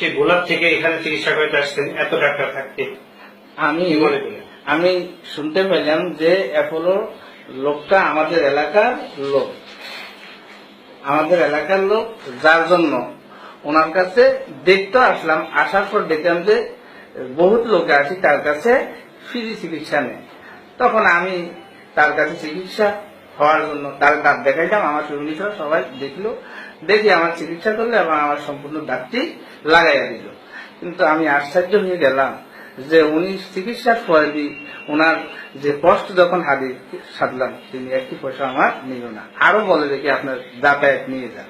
সে গোলাপ থেকে এখানে চিকিৎসা করতে আসছেন এত ডাক্তার থাকতে। আমি? আমি শুনতে পেলাম যে অ্যাপোলো লোকটা আমাদের এলাকার লোক। আমাদের এলাকার লোক যার জন্য ওনার কাছে দেখতে আসলাম আসার পর দেখলাম যে বহুত লোক আছে তার কাছে ফ্রি চিকিৎসা নেয় তখন আমি তার কাছে চিকিৎসা হওয়ার জন্য তার দাঁত দেখাইলাম, আমার ফ্যামিলি সহ সবাই দেখল, দেখি আমার চিকিৎসা করল এবং আমার সম্পূর্ণ দাঁতটি লাগাইয়া দিল। কিন্তু আমি আশ্চর্য হয়ে গেলাম যে উনি চিকিৎসার পরে বি- ওনার যে কষ্ট যখন হাতে সাধলাম, তিনি একটি পয়সা আমার নিল না। আরও বলে দেখি আপনার যাতায়াত নিয়ে যান।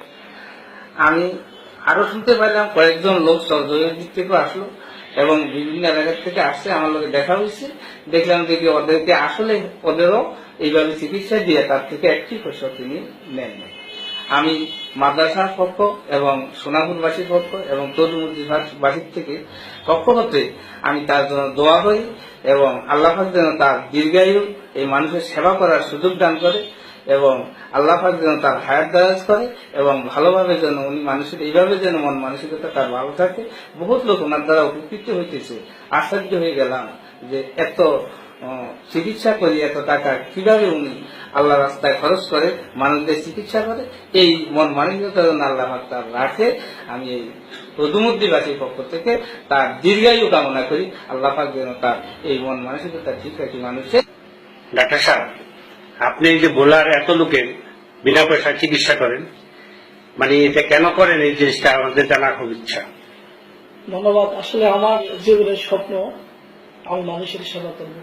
আমি আরও শুনতে পারলাম কয়েকজন লোক সহযোগের দিক থেকেও আসলো। এবং বিভিন্ন এলাকার থেকে আসছে, আমার লোকে দেখা হয়েছে। দেখলাম কি ওদেরকে আসলে ওদেরও এইভাবে চিকিৎসা দিয়ে তার থেকে একটি পয়সা তিনি নেন আমি মাদ্রাসার পক্ষ এবং সোনাপুরবাসীর পক্ষ এবং তরুমুদ্দিবাসীর থেকে পক্ষ হতে আমি তার জন্য দোয়া করি এবং আল্লাহ যেন তার দীর্ঘায়ু এই মানুষের সেবা করার সুযোগ দান করে। এবং আল্লাহ যেন তার হায়াত দারাজ করে এবং ভালোভাবে যেন উনি মানুষের, এইভাবে যেন মন মানসিকতা তার ভালো থাকে। বহুত লোক ওনার দ্বারা উপকৃত হইতেছে। আশ্চর্য হয়ে গেলাম যে এত চিকিৎসা করি এত টাকা কীভাবে উনি আল্লাহ রাস্তায় খরচ করে, মানুষদের চিকিৎসা করে? এই মন মানসিকতা যেন আল্লাহ তার রাখে। আমি এই প্রদুমুদ্দিবাসীর পক্ষ থেকে তার দীর্ঘায়ু কামনা করি। আল্লাহ যেন তার এই মন মানসিকতা ঠিক রাখি মানুষের। ডাক্তার সাহেব আপনি যে বোলার এত লোকের, বিনা পয়সা চিকিৎসা করেন মানে এটা কেন করেন? এই জিনিসটা আমাদের জানা খুব ইচ্ছা। ধন্যবাদ। আসলে আমার জীবনের স্বপ্ন আমি মানুষের সেবা করব।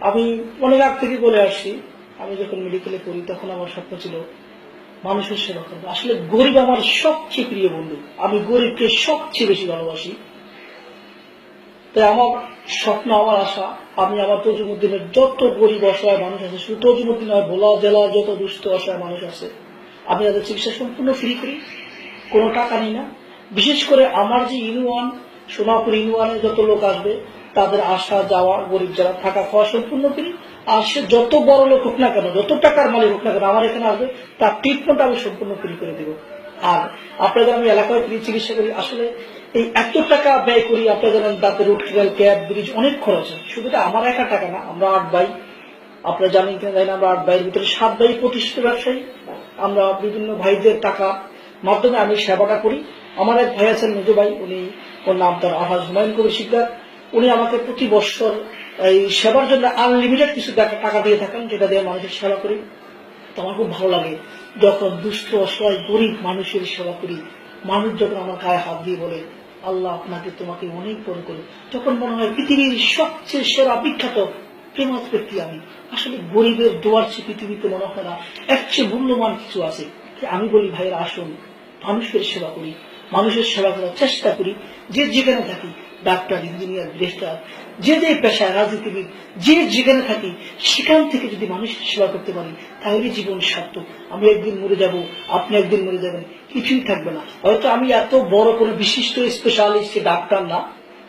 আমি অনেক আগ থেকে বলে আসছি আমি যখন মেডিকেলে পড়ি, তখন আমার স্বপ্ন ছিল মানুষের সেবা করব। আসলে গরিব আমার সবচেয়ে প্রিয় বন্ধু। আমি গরিবকে সবচেয়ে বেশি ভালোবাসি। তাই আমার স্বপ্ন, আমার আশা আমি আমার তজুমুদ্দিনের যত গরিব অসহায় মানুষ আছে, শুধু তজুমুদ্দিন নয়, ভোলা জেলার যত দুস্থ অসহায় মানুষ আছে, আমি তাদের চিকিৎসা সম্পূর্ণ ফ্রি করি, কোনো টাকা নিই না। বিশেষ করে আমার যে ইউনিয়ন, সোনাপুর ইউনিয়নে যত লোক আসবে, তাদের আসা যাওয়া, গরিব যারা থাকা খাওয়া সম্পূর্ণ করি আর সে যত বড় লোক হোক না কেন, যত টাকার মালিক হোক না কেন, আমার এখানে আসবে, তার ট্রিটমেন্ট আমি সম্পূর্ণ ফ্রি করে দেবো। আর আপনাদের আমি এলাকায় ফ্রি চিকিৎসা করি, আসলে এই এত টাকা ব্যয় করি আপনাদের জানেন দাঁতের রুট ক্যানাল ক্যাব ব্রিজ অনেক খরচ হয়। শুধু আমার একা টাকা না, আমরা আট ভাই। আপনারা জানেন কিনা, জানি আমরা আট ভাইয়ের ভিতরে সাত ভাই প্রতিষ্ঠিত ব্যবসায়ী। আমরা বিভিন্ন ভাইদের টাকা মাধ্যমে আমি সেবাটা করি। আমার এক ভাই আছেন মেজো ভাই, উনি, ওর নাম তার আহাজ হুমায়ুন কবির শিকদার। উনি আমাকে প্রতি বছর এই সেবার জন্য আনলিমিটেড কিছু টাকা দিয়ে থাকেন, যেটা দিয়ে মানুষের সেবা করি। তো আমার খুব ভালো লাগে যখন দুস্থ অসহায়, গরিব মানুষের সেবা করি। মানুষ যখন আমার গায়ে হাত দিয়ে বলে আল্লাহ আপনাকে তোমাকে অনেক বড় করে তখন মনে হয় পৃথিবীর সবচেয়ে সেরা বিখ্যাত ফেমাস ব্যক্তি আমি, আসলে গরিবের দোয়ার চেয়ে পৃথিবীতে মনে হয় না একচেয়ে মূল্যবান কিছু আছে। আমি বলি, ভাইয়ের, আসুন, মানুষের সেবা করি, মানুষের সেবা করার চেষ্টা করি, যে যেখানে থাকি। ডাক্তার, ইঞ্জিনিয়ার ব্রেস্টার যে যে পেশায় রাজনীতিবিদ, যে যেখানে থাকি, সেখান থেকে যদি মানুষের সেবা করতে পারি, তাহলে জীবন সার্থক। আমি একদিন মরে যাব, আপনি একদিন মরে যাবেন, কিছুই থাকবে না। হয়তো আমি এত বড় কোনো বিশিষ্ট স্পেশালিস্ট ডাক্তার না,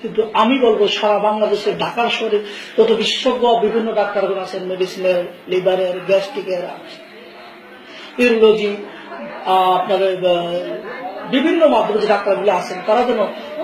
কিন্তু আমি বলব, সারা বাংলাদেশের ঢাকার শহরে যত বিশেষজ্ঞ, বিভিন্ন ডাক্তারগণ আছেন মেডিসিনের লিভারের গ্যাস্ট্রিকের ইউরোলজি আপনাদের বিভিন্ন মাধ্যমে যে ডাক্তারগুলো আছেন, তারা যেন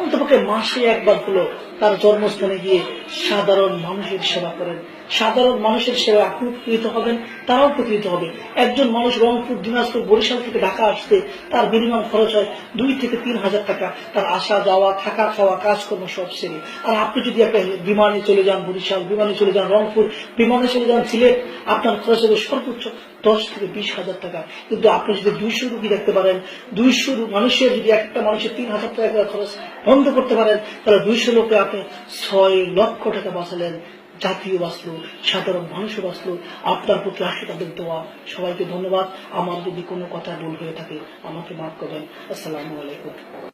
অন্তপক্ষে মাসে একবার হলো তার জন্মস্থানে গিয়ে সাধারণ মানুষের সেবা করেন। সাধারণ মানুষের সেবা আপনি উপকৃত হবেন, তারাও উপকৃত হবে। একজন মানুষ রংপুর, দিনাজপুর, বরিশাল থেকে ঢাকা আসতে তার মিনিমাম খরচ হয় দুই থেকে তিন হাজার টাকা। তার আসা যাওয়া, থাকা খাওয়া, কাজকর্ম সব সেরে। আর আপনি যদি একটা বিমানে চলে যান বরিশাল, বিমানে চলে যান রংপুর, বিমানে চলে যান সিলেট, আপনার খরচ হবে সর্বোচ্চ দশ থেকে বিশ হাজার টাকা। কিন্তু আপনি যদি দুইশো রুগী দেখতে পারেন, দুইশো মানুষের যদি একটা মানুষের তিন হাজার টাকা খরচ বন্ধ করতে পারেন, তাহলে দুইশো লোকে আপনি ছয় লক্ষ টাকা বাঁচালেন। জাতীয় বাঁচলো সাধারণ মানুষও বাঁচলো আপনার প্রতি আসে তাদের দোয়া। সবাইকে ধন্যবাদ। আমার যদি কোনো কথা ভুল হয়ে থাকে, আমাকে মাফ করবেন। আসসালামু আলাইকুম।